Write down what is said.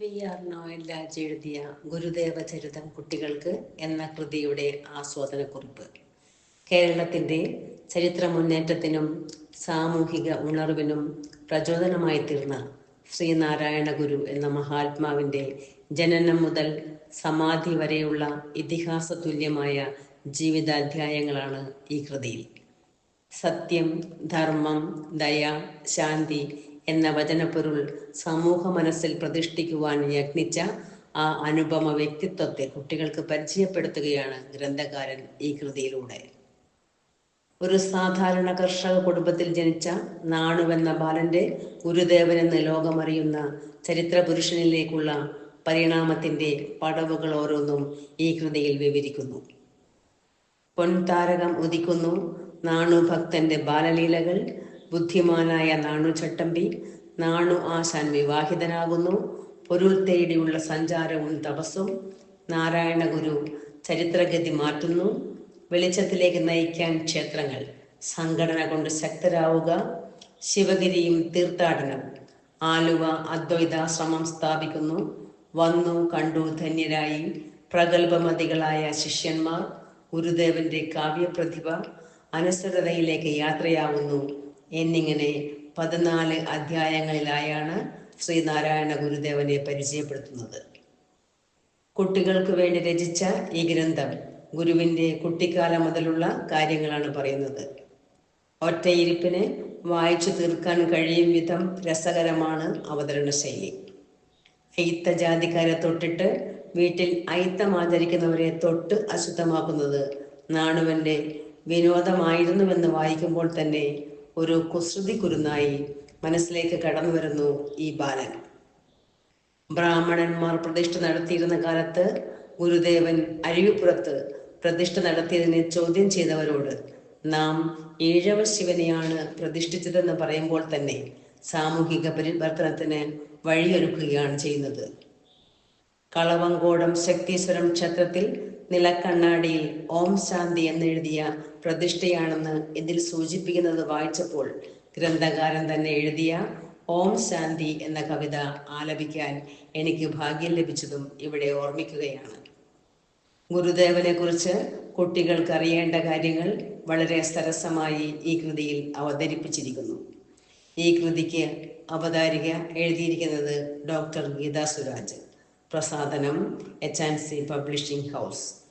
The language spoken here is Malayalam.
വി ആർ നോയൽ രാജ എഴുതിയ ഗുരുദേവ ചരിതം കുട്ടികൾക്ക് എന്ന കൃതിയുടെ ആസ്വാദനക്കുറിപ്പ്. കേരളത്തിന്റെ ചരിത്ര മുന്നേറ്റത്തിനും സാമൂഹിക ഉണർവിനും പ്രചോദനമായി തീർന്ന ശ്രീനാരായണ ഗുരു എന്ന മഹാത്മാവിന്റെ ജനനം മുതൽ സമാധി വരെയുള്ള ഇതിഹാസ തുല്യമായ ജീവിതാധ്യായങ്ങളാണ് ഈ കൃതിയിൽ. സത്യം ധർമ്മം ദയ ശാന്തി എന്ന വചനപ്പൊരുൾ സമൂഹ മനസ്സിൽ പ്രതിഷ്ഠിക്കുവാൻ യത്നിച്ച ആ അനുപമ വ്യക്തിത്വത്തെ കുട്ടികൾക്ക് പരിചയപ്പെടുത്തുകയാണ് ഗ്രന്ഥകാരൻ ഈ കൃതിയിലൂടെ. ഒരു സാധാരണ കർഷക കുടുംബത്തിൽ ജനിച്ച നാണുവെന്ന ബാലന്റെ ഗുരുദേവൻ എന്ന് ലോകമറിയുന്ന ചരിത്ര പുരുഷനിലേക്കുള്ള പരിണാമത്തിന്റെ പടവുകൾ ഓരോന്നും ഈ കൃതിയിൽ വിവരിക്കുന്നു. പൊൻതാരകം ഉദിക്കുന്നു നാണു ഭക്തന്റെ ബാലലീലകൾ ബുദ്ധിമാനായ നാണു ചട്ടമ്പി നാണു ആശാൻ വിവാഹിതനാകുന്നു. പൊരുൾ തേടിയുള്ള സഞ്ചാരവും തപസ്സും നാരായണ ഗുരു ചരിത്രഗതി മാറ്റുന്നു. വെളിച്ചത്തിലേക്ക് നയിക്കാൻ ക്ഷേത്രങ്ങൾ സംഘടന കൊണ്ട് ശക്തരാവുക. ശിവഗിരിയും തീർത്ഥാടനം ആലുവ അദ്വൈതാശ്രമം സ്ഥാപിക്കുന്നു. വന്നു കണ്ടു ധന്യരായി. പ്രഗത്ഭമതികളായ ശിഷ്യന്മാർ ഗുരുദേവന്റെ കാവ്യപ്രതിഭ അനശ്വരതയിലേക്ക് യാത്രയാവുന്നു. എന്നിങ്ങനെ പതിനാല് അധ്യായങ്ങളിലായാണ് ശ്രീനാരായണ ഗുരുദേവനെ പരിചയപ്പെടുത്തുന്നത്. കുട്ടികൾക്ക് വേണ്ടി രചിച്ച ഈ ഗ്രന്ഥം ഗുരുവിന്റെ കുട്ടിക്കാലം മുതലുള്ള കാര്യങ്ങളാണ് പറയുന്നത്. ഒറ്റയിരിപ്പിന് വായിച്ചു തീർക്കാൻ കഴിയും വിധം രസകരമാണ് അവതരണ ശൈലി. അയിത്ത ജാതിക്കാരെ തൊട്ടിട്ട് വീട്ടിൽ അയിത്തം ആചരിക്കുന്നവരെ തൊട്ട് അശുദ്ധമാക്കുന്നത് നാണുവന്റെ വിനോദമായിരുന്നുവെന്ന് വായിക്കുമ്പോൾ തന്നെ ഒരു കുസൃതി കുരുന്നായി മനസ്സിലേക്ക് കടന്നു വരുന്നു ഈ ബാലൻ. ബ്രാഹ്മണന്മാർ പ്രതിഷ്ഠ നടത്തിയിരുന്ന കാലത്ത് ഗുരുദേവൻ അരുവിപ്പുറത്ത് പ്രതിഷ്ഠ നടത്തിയതിനെ ചോദ്യം ചെയ്തവരോട് നാം ഏഴവ ശിവനെയാണ് പ്രതിഷ്ഠിച്ചതെന്ന് പറയുമ്പോൾ തന്നെ സാമൂഹിക പരിവർത്തനത്തിന് വഴിയൊരുക്കുകയാണ് ചെയ്യുന്നത്. കളവങ്കോടം ശക്തീശ്വരം ക്ഷേത്രത്തിൽ നിലക്കണ്ണാടിയിൽ ഓം ശാന്തി എന്നെഴുതിയ പ്രതിഷ്ഠയാണെന്ന് ഇതിൽ സൂചിപ്പിക്കുന്നത് വായിച്ചപ്പോൾ ഗ്രന്ഥകാരൻ തന്നെ എഴുതിയ ഓം ശാന്തി എന്ന കവിത ആലപിക്കാൻ എനിക്ക് ഭാഗ്യം ലഭിച്ചതും ഇവിടെ ഓർമ്മിക്കുകയാണ്. ഗുരുദേവനെ കുറിച്ച് കുട്ടികൾക്ക് അറിയേണ്ട കാര്യങ്ങൾ വളരെ സരസമായി ഈ കൃതിയിൽ അവതരിപ്പിച്ചിരിക്കുന്നു. ഈ കൃതിക്ക് അവതാരിക എഴുതിയിരിക്കുന്നത് doctor Geetha Suraj പ്രസാദനം H and C publishing house